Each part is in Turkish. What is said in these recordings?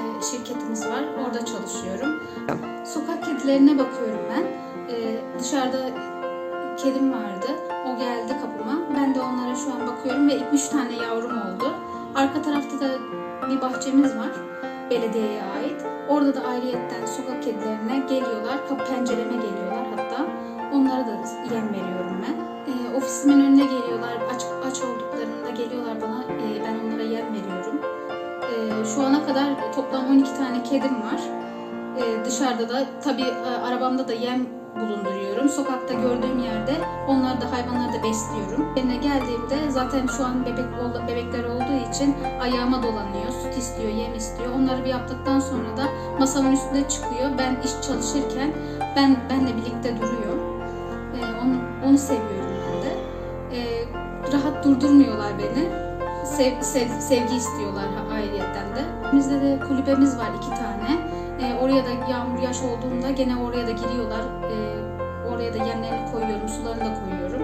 E, şirketimiz var. Orada çalışıyorum. Sokak kedilerine bakıyorum ben. E, dışarıda kedim vardı. O geldi kapıma. Ben de onlara şu an bakıyorum ve 2-3 tane yavrum oldu. Arka tarafta da bir bahçemiz var. Belediyeye ait. Orada da ayrıyetten sokak kedilerine geliyorlar. Kapı pencereme geliyorlar hatta. Onlara da yem veriyorum ben. E, ofisimin önüne geliyorlar. Aç, aç olduklarında geliyorlar bana. E, ben onlara yem şu ana kadar toplam 12 tane kedim var. Ee, dışarıda da tabii e, arabamda da yem bulunduruyorum. Sokakta gördüğüm yerde onları da hayvanları da besliyorum. Evine geldiğimde zaten şu an bebek bebekler olduğu için ayağıma dolanıyor. Süt istiyor, yem istiyor. Onları bir yaptıktan sonra da masamın üstünde çıkıyor. Ben iş çalışırken ben benle birlikte duruyor. Ee, onu, onu seviyorum ben de. Ee, rahat durdurmuyorlar beni. Sev, sev- sevgi istiyorlar ayrıyetten de. Bizde de kulübemiz var iki tane. Ee, oraya da yağmur yaş olduğunda gene oraya da giriyorlar. Ee, oraya da yemlerini koyuyorum, sularını da koyuyorum.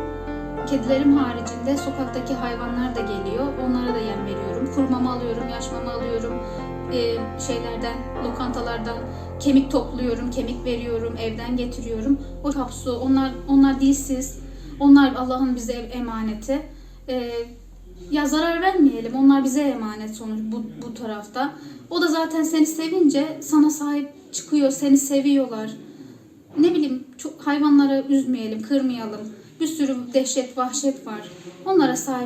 Kedilerim haricinde sokaktaki hayvanlar da geliyor. Onlara da yem veriyorum. Kuru mama alıyorum, yaş mama alıyorum. Ee, şeylerden, lokantalardan kemik topluyorum, kemik veriyorum, evden getiriyorum. O kapsu, onlar onlar dilsiz. Onlar Allah'ın bize emaneti. Ee, ya zarar vermeyelim. Onlar bize emanet sonuç bu, bu tarafta. O da zaten seni sevince sana sahip çıkıyor, seni seviyorlar. Ne bileyim çok hayvanlara üzmeyelim, kırmayalım. Bir sürü dehşet, vahşet var. Onlara sahip